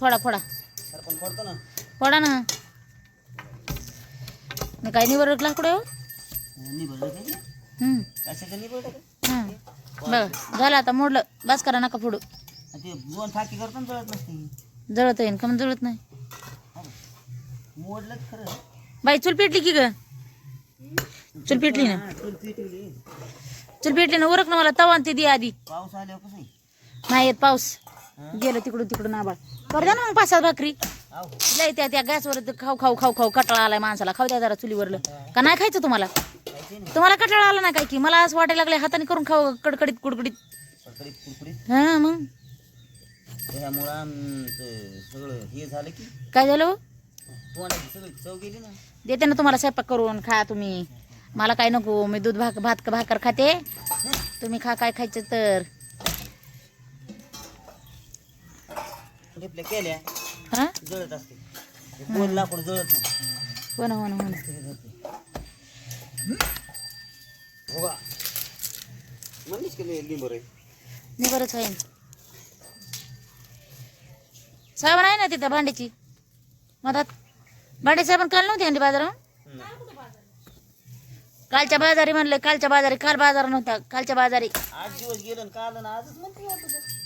फोडा फोडा. सरपण फोडतो ना. फोडा ना. मी काय निवड लाकडं? हो. निभळ हम्म. कशाचं निभळ हं. बघा झालं आता मोडलं. बस करा नका फोडू. जळत येईन का मग जळत नाही? बाई चूल पेटली की ग? चूल पेटली ना? चूल पेटली. ना? उरक ना मला तवा आणि ते दे आधी. पाऊस आल्यावर? नाही येत पाऊस? गेलं तिकडून तिकडून आबाळ कर द्या ना मग पाच सात भाकरी. लय त्या त्या गॅसवर खाऊ खाऊ खाऊ खाऊ कटाळा आलाय माणसाला. खाऊ द्या जरा चुलीवरलं. का नाही खायचं तुम्हाला? तुम्हाला कटाळा आला नाही काय की? मला असं वाटायला लागले हाताने करून खाऊ कडकडीत कुडकडीत. हा मग? काय झालं? ना. देते ना तुम्हाला स्वयंपाक करून खा तुम्ही. मला काय नको मी दूध भाक भात भाकर खाते. तुम्ही खा काय खायचं तर. टिपल्या केल्या. हा? जळत असते लाकूड जळत नाही. हो ना हो ना हो ना. हो लिंबर आहे मी बरंच आहे. साबण आहे ना तिथं भांड्याची मधात. भांडे साबण काल नव्हती आणली बाजारात कालच्या बाजारी म्हणले कालच्या बाजारी काल बाजार नव्हता कालच्या बाजारी. आठ दिवस गेलं आणि काल आणि आजच म्हणते वाटत.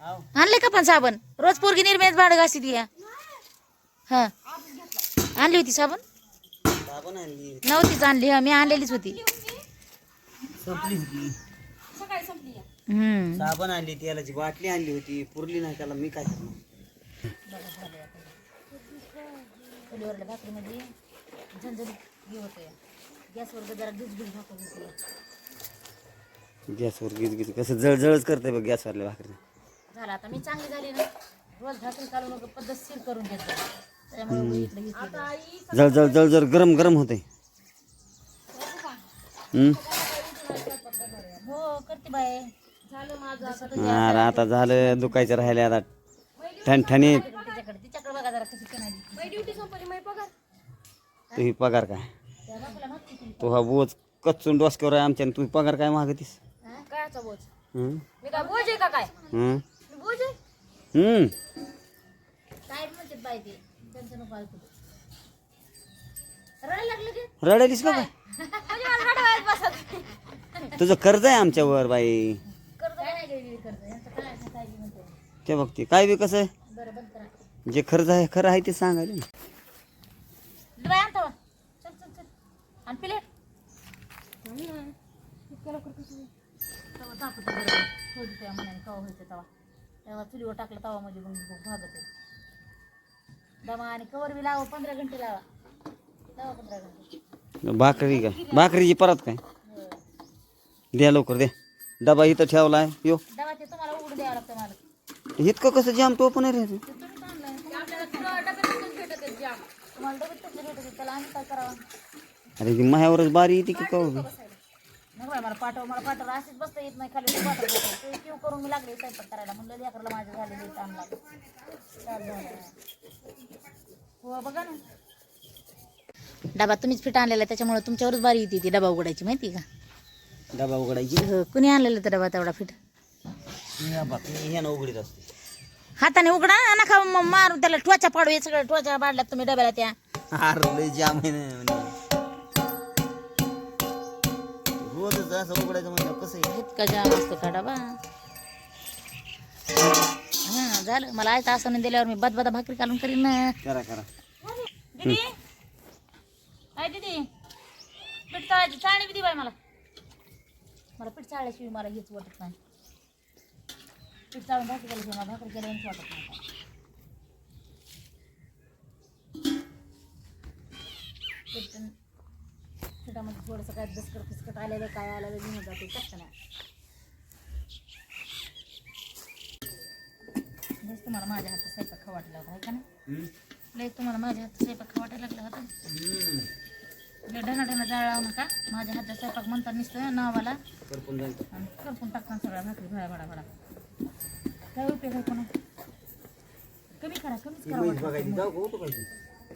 आणले का पण साबण? रोज पोरगी निर्मेत भांड घासी ती हा. आणली होती साबण? साबण आणली नव्हतीच आणली हा मी आणलेलीच होती. हम्म. साबण आणली तेलाची बाटली आणली होती पुरली नाही त्याला मी काय करणार? चुलीवरल्या भाकरीमध्ये झणझणीत हे होते. गॅसवर जरा गिजगिज भाकर होते. गॅसवर गीत गीत कसं जळजळच करते बघ गॅसवरल्या भाकरी झालं. आता मी चांगली झाली ना रोज भाकरी काढून पद्धतशीर करून घेतलं. त्याच्यामुळे घेतलं जळ जळ जळ जळ गरम गरम होते? हो करते बाय झालं आता झालं दुखायचं राहिले आता. ठणठणीत. तिच्याकडे बघा जरा कशी केली तुही पगार. काय? ती. तो हा बोच कच्चून डोसक्यावर आहे आमच्या तुम्ही पगार काय मागतीस? हा? कायचा बोज? हम्म? मी काय बोज आहे का काय? हम्म? रडायलीस का काय तुझं कर्ज आहे आमच्यावर बाई. ते बघते काय बी कसं आहे? जे खर्च आहे खरं आहे ते सांगायला. ना प्लेट तेव्हा चुलीवर टाकलं तवा मध्ये मग भागत दमा आणि कवर बी लावा पंधरा घंटे लावा. लावा पंधरा घंटे. भाकरी काय भाकरीची परत काय. द्या लवकर द्या. डबा इथं ठेवला आहे यो. दवा ते तुम्हाला उघडून द्यावं लागतं मला इतकं कसं जाम तो पण रे ते तुम्हीच आणलंय. आपल्याला तुला डब्यातच भेटत आहेत जाम. तुम्हाला डब्यात कसं भेटत आहेत? त्याला आम्ही काय करावं? अरे ती माह्यावरच बारी येते की का नको बाई मला पाठव मला पाठव. अशीच बसता येत नाही खाली पाठव करून मी लागले स्वयंपाक करायला. म्हणलं लेकराला माझ्या झालेली ताण लागलं. चाल झालं. हो बघा ना. डबा तुम्हीच फिट आणलेला त्याच्यामुळे तुमच्यावरच बारी येते ती डबा उघडायची माहिती आहे डबा उघडायची? का हो, कुणी आणलेलं तर डबा तेवढा फिट? ह्यानं उघडीत असते. हाताने उघडा नका मारून त्याला ठोचा पाडू हे सगळं ठोचा पाडल्यात तुम्ही डब्याला त्या. अरे लय जाम आहे ना म्हणे. रोजच असं उघडायचं कसं आहे? इतका जाम असतो का डबा हा झालं. मला आहे असं दिल्यावर मी बदबदा भाकरी घालून करीन ना. करा करा. दीदी? काय दीदी? पीठ चाळायची चाळणी बाय मला. मला पीठ चाळल्याशिवाय मला हेच वाटत नाही. पीठ चाळून भाकरी केल्याशिवाय मला भाकरी केल्यानेच वाटत नाही. थोडंसं काय दसकट फिसकट आलेलं काय आलेलं घेऊन जाते कसं नाही बस तुम्हाला माझ्या हातात स्वयंपाक वाटला होता का नाही? लय तुम्हाला माझ्या हातात स्वयंपाक खाऊ वाटायला लागला होता. लय ढना जाळ नका. माझ्या हातात स्वयंपाक म्हणता नुसतं नावाला. करपून जाईल आणि करपून टाकता सगळ्या भाकरी भडा भडा भडा. काय उपयोग आहे कोणा कमी करा कमीच करा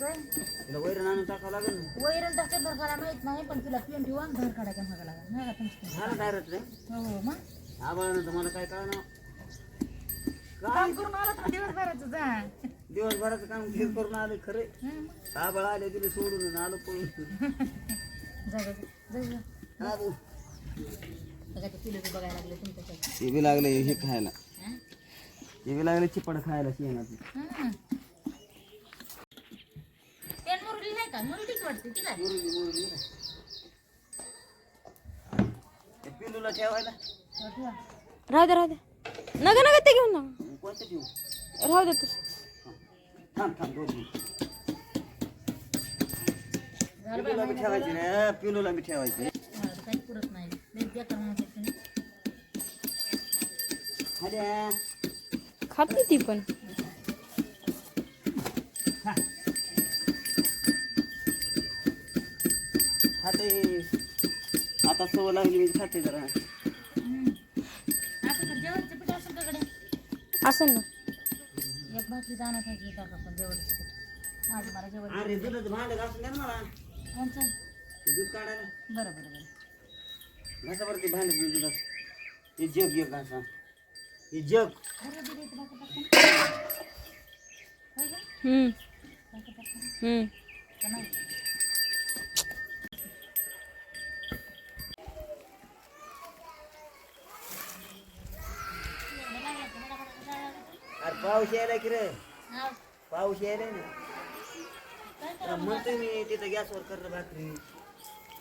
तिला वैरण आणून टाकावं लागेल ना? वैरण टाकते घर काढा माहीत नाही पण तुला ठेवा आणि घर काढायचं मागा लागला. नाही का तुमचं? झालं काय रे. हो हो मग? आबाळानं तर मला काय कळणार काम करून आला तर दिवसभराचं जा. दिवसभराचं काम हे करून आलं खरे. हं. आबळ आले तिला सोडून आणि आलो पळून. जा जा जा, जा जा. आलो. बघा ते पिलं बी बघायला लागले तुमच्याकडे हे बी लागले हे खायला. हं? हे बी लागले चिपड खायला शेणात हं. मुरली नाही का मुरलीच वाटते ती काय ते पिलूला ठेवायला ठेवा. राहू दे राहू दे नका नका ते घेऊन ना कोणतं ठेवू राहू दे तसं. थांब थांब दोन मिनिट झालं बाई, पिलूला बी ठेवायची रे पिलूला बी ठेवायची मला तर काही पुरत नाही लई बेकार माणूस आहे तुम्ही. अरे खाते ती पण आता सवय लागली मी खाते जरा. हं. जेवणचं पीठ असेल का असं ना. एक भाकरी जाणार पाहिजे टाका पण जेवणचं पीठ. माझं मला जेवण अरे दुधाचं भांडं घासून द्या ना मला. कोणचं? ते दूध काढायला बरं बरं बरं. घासा बरं ते भांडं दूध दुधाचं. हे जग घासा. हे जग. बरं बरं इथं भाकर टाकून. होय गं? हम्म भाकर. हम्म. का नाही? अरे पाऊस यायला की रे. पाऊस यायला ना. म्हणतोय मी तिथं गॅसवर कर भाकरी.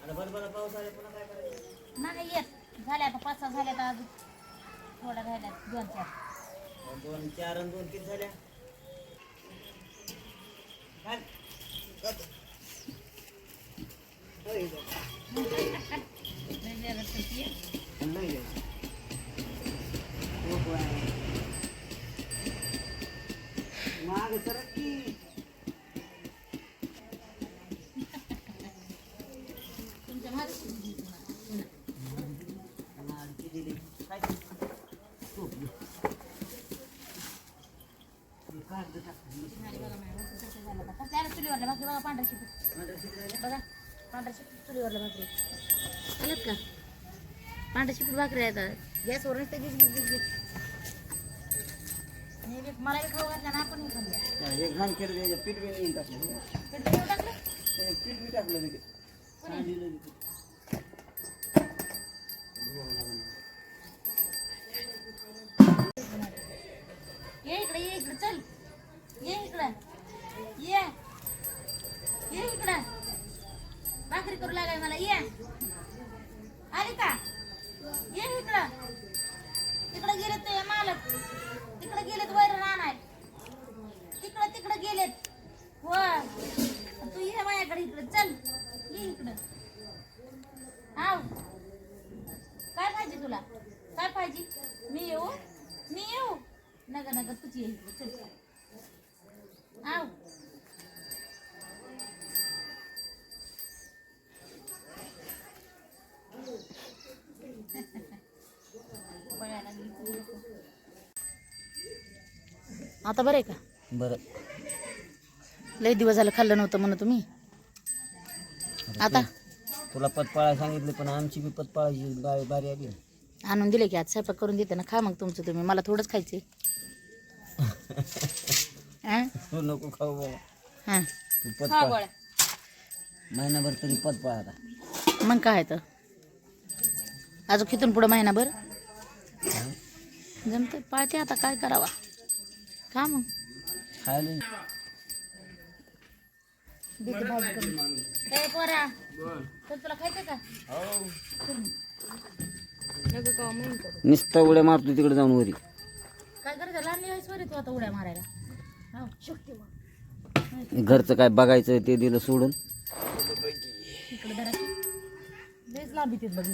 आणि बरोबर पाऊस आला पुन्हा काय करायचं? नाही येत झाल्या आता पाच सहा झाल्या आता अजून. थोड्या राहिल्या दोन चार. दोन चार आणि दोन किती झाल्या. नाही गं. हो बाय. मागं सरक की. तुमच्या मागे मागं किती दिली? काय ते? झोपली. हे कागद टाक. त्याला चुलीवरला भाकरी बघा पांढरा शिपीट. बघा पांढरा शिपीट चुलीवरला भाकरी. आलं का? पांढरा शिपीट भाकरी आहे आता गॅसवर नुसतं गिज गिज गिज मला बी खाऊ घातल्या ना आपण खाल्ल्या घाण केलं त्याच्यात पीठ बी नाही टाकलं. पीठ बी टाकलं? ते पीठ बी टाकलं तिथे सांडलेलं तिथे. ये इकडे ये इकडे चल. ये इकडे. ये इकडं. भाकरी करू लागाय मला. ये. आली का? ये इकडं. तिकडं गेलेत ते मालक. तिकडे गेलेत वैर राहणार तिकडं तिकडे गेलेत. हो तू ये माझ्याकडे इकडं. चल. ये इकडं. आव. काय पाहिजे तुला? काय पाहिजे? मी येऊ? मी येऊ? नग नग तुझी ये इकडे. चल. आव बळायला लागली तू लोकं. आता बरं आहे का? बरं. लई दिवस झालं खाल्लं नव्हतं म्हणा तुम्ही. आता? तुला पतपाळा सांगितलं पण आमची बी पतपाळाची गाय बारी आली. आणून दिले की आज स्वयंपाक करून देते ना खा मग तुमचं तुम्ही. मला थोडंच खायचे हां तू नको खाऊ बाबा. हां. तू पतपाळ. महिनाभर तरी पतपाळ आता. मग काय तर? अजून किथून पुढं महिनाभर? जमते पाळते आता काय करावा. का मग. खायला देते भाजी करून ए पोरा. तर तुला खायचं का? नका का म्हणतो नुसतं उड्या मारतो तिकडे जाऊन वरी. काय करायचं लहान बरे तू आता उड्या मारायला. हो शक्ती मग घरचं काय बघायचं ते दिलं सोडून? इकडे जरा. लईच लांब येते बघ.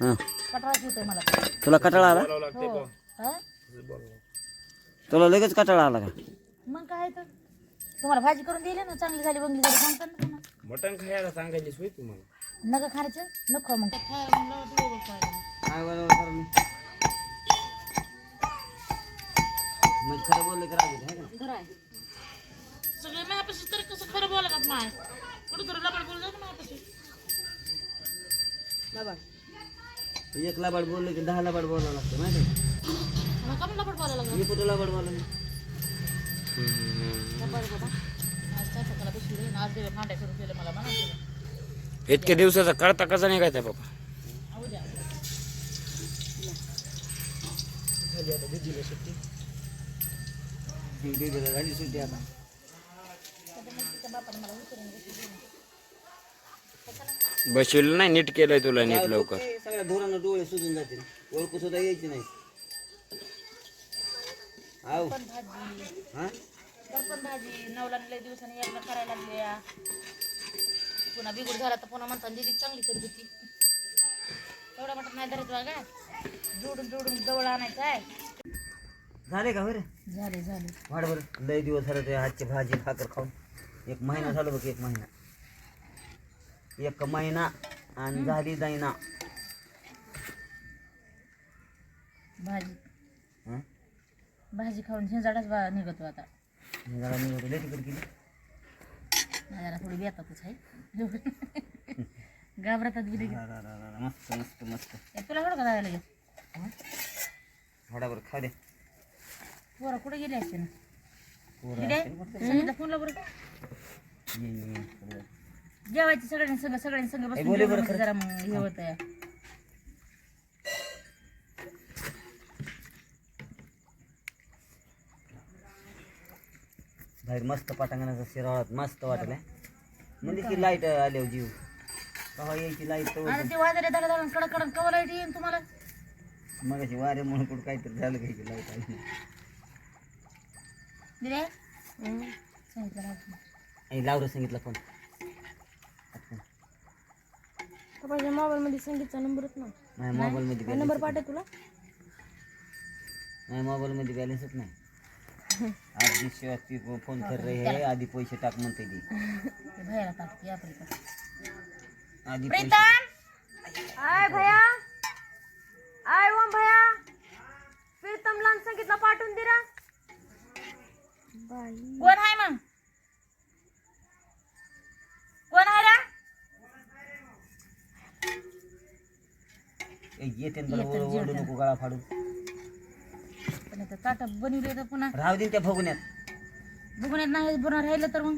हां. कटाळाच होतोय मला. तुला कटाळा आला? हो. हा? तुला लगेच कटाळा आला का? मग काय तर. तुम्हाला भाजी करून दिली ना चांगली झाली बंगली झाली सांगता ना तुम्हाला. मटण खायला सांगायची सोय तुम्हाला. नका खायचं नको मग. काय म्हणजे खरं बोललं की राग येतो, है का? सगळे माझ्यापाशी तर कसं खरं बोलतात माय. कुठं तर लबाड बोलत माझ्यापाशी. एक लाबाड बोललं की दहा लाबाड बोलावं लागतं माहिती आहे? मग कमी लपट बोलायला लागला. मी कुठं लाबड मला मी बरं बाबा आज दिले करून दिले मला म्हणा इतक्या दिवसाचा कळता कसा निघायचा बाबा? उद्या ती बेबीला झाली सुट्टी आता. बसविलं नाही नीट केलंय तुला नीट लवकर. ते सगळ्या ढोरांना डोळे सुजून जातील. ओळखू सुद्धा यायची नाही. आव पण भाजी. हा? भाजी नवला लय दिवसांनी एकदा करायला लागल्या. पुन्हा बिघड झाला तर पुन्हा दिदी चांगली करत होती. नाही धरत बघा जोडून जोडून जवळ आणायचं आहे. झाले का बरं? झाले झाले. वाढ बरं. लय दिवस झालं ते हातची भाजी भाकर खाऊन. एक महिना झालं बघ एक महिना. एक महिना आणि झाली जाईना. भाजी? भाजी खाऊन झिंजाडाच बा निघतो आता. मी जरा मी होतो लय नाही जरा थोडी बेतातच आहे. घाबरतात बी लगेच. रा, रा, रा, रा, मस्त मस्त मस्त. ए, तुला थोडं का जायला लगेच. झाडा बरं खा दे. पोरं कुठे गेले असते ना पोरं असतील बरं. संगीता फोनला बरं. ये, ये, ये, सगळं. जेवायची सगळ्यांनी संग सगळ्यांनी संग ए, बसून बोले जेवलं बरं म्हणजे खरं. जरा मग हे होतं बाहेर मस्त पटांगणाचा शिरावळात मस्त वाटलं. म्हणजे की लाइट आल्यावर जीव कवा यायची लाइट तर ते कडक कडक येईन तुम्हाला. मगाशी वारे म्हणून कुठं काहीतरी झालं घ्यायची लाइट आली दिले? सांगितलं राहू. आई लावलं सांगितलं फोन पप्पाच्या मोबाईल मध्ये संगीतचा नंबरच नाही. माझ्या मोबाईल मध्ये नंबर पाठव तुला. माझ्या मोबाईल मध्ये बॅलन्सच नाही. आज दिवशी ती फोन कर रही है आधी पैसे टाक म्हणते ती. ते बाहेर टाक या पलीकडे. आधी पैसे प्रीतम! आय भया! आय ओम भया! प्रीतम लहान संगीतला पाठवून दिरा कोण आहे मग? कोण आहे रा? ए, येते ना ओरडू जेवतं. नको गळा फाडू पण आता ताटा बनवले तर पुन्हा. राहू दे त्या फगुण्यात. बघून येत नाही बनवून राहिलं तर मग?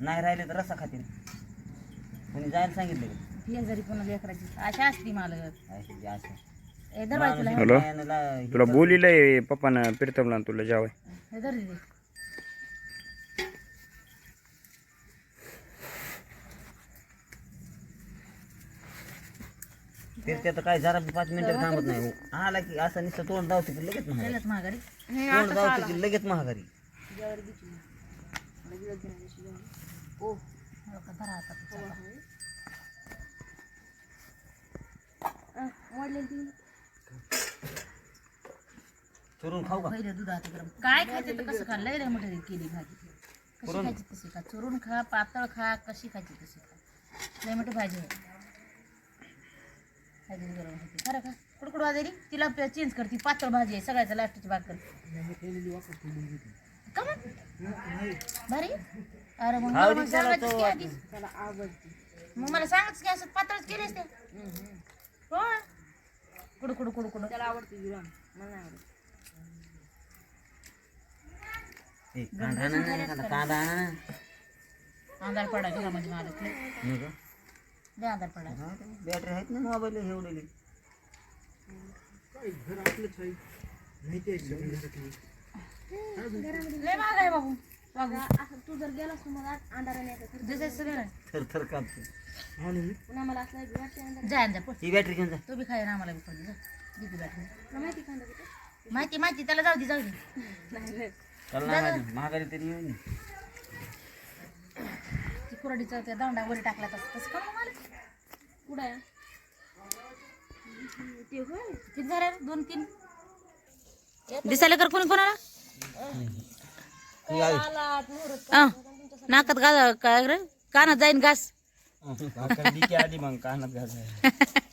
नाही राहिले तर रसा खातील. कोणी जायला सांगितलं का? हे जरी पुन्हा लेकराची आशा असती मला अशी जी आशा. ए दरवाजा तुला हॅलो? मायानं ला- हे तुला बोलिलंय पप्पानं प्रीतमला आणि तुला जावय. हे फिरते तर काय जरा पाच मिनिटं थांबत नाही हो. आला की असं नुसतं तोंड धावते की लगेच महागारी. तोंड धावते की लगेच महागारी. तो चला. चुरून खाऊ का? पहिलं दुधात गरम. काय खायचं तर कसं खा? लय लय मोठे केली भाजी. कशी खायची तशी खा? चुरून खा पातळ खा कशी खायची तशी खा? लय मोठी भाजी आहे. भाजी गरम होती खरं का? कुडकुड वाजायली. तिला चेंज करते पातळ भाजी आहे. सगळ्याच्या लास्टची भाकर. का मग? भारी? अरे मग मला मग सांगायचंच की आधी. मग मला सांगायचं की असं पातळच केले असते. हो. कुड कुड कुड कुड त्याला आवडते. ए, कांदा आणा ना, कांदा कांदा आणा ना. अंधार पडा घरामध्ये माझं पडा हा, बॅटरी आहेत ना मोबाईल एवढे लय महाग आहे बाबू. बाबू तू जर गेलास तर मला अंधाराने येतात जसं सगळं. थर थर कापते पुन्हा मला असं एक वाटते अंधार जा जा पण ही बॅटरी घेऊन जा. तो बी खाय ना आम्हाला बी पडली जा. दे ती बॅटरी. तुला माहिती का अंधार कुठे माहिती माहिती. त्याला जाऊ दे जाऊ दे. नाही रे. चल ना माझी महागारी तरी येऊन कुरडीचं त्या दांडा वर टाकला तसं तसं का मला कुठं ते होय. किती झाले? दोन तीन? दिसायला कर कोणी कोणाला? ही. अं, नाकात गा काय रे? कानात जाईन घास. आधी मग कानात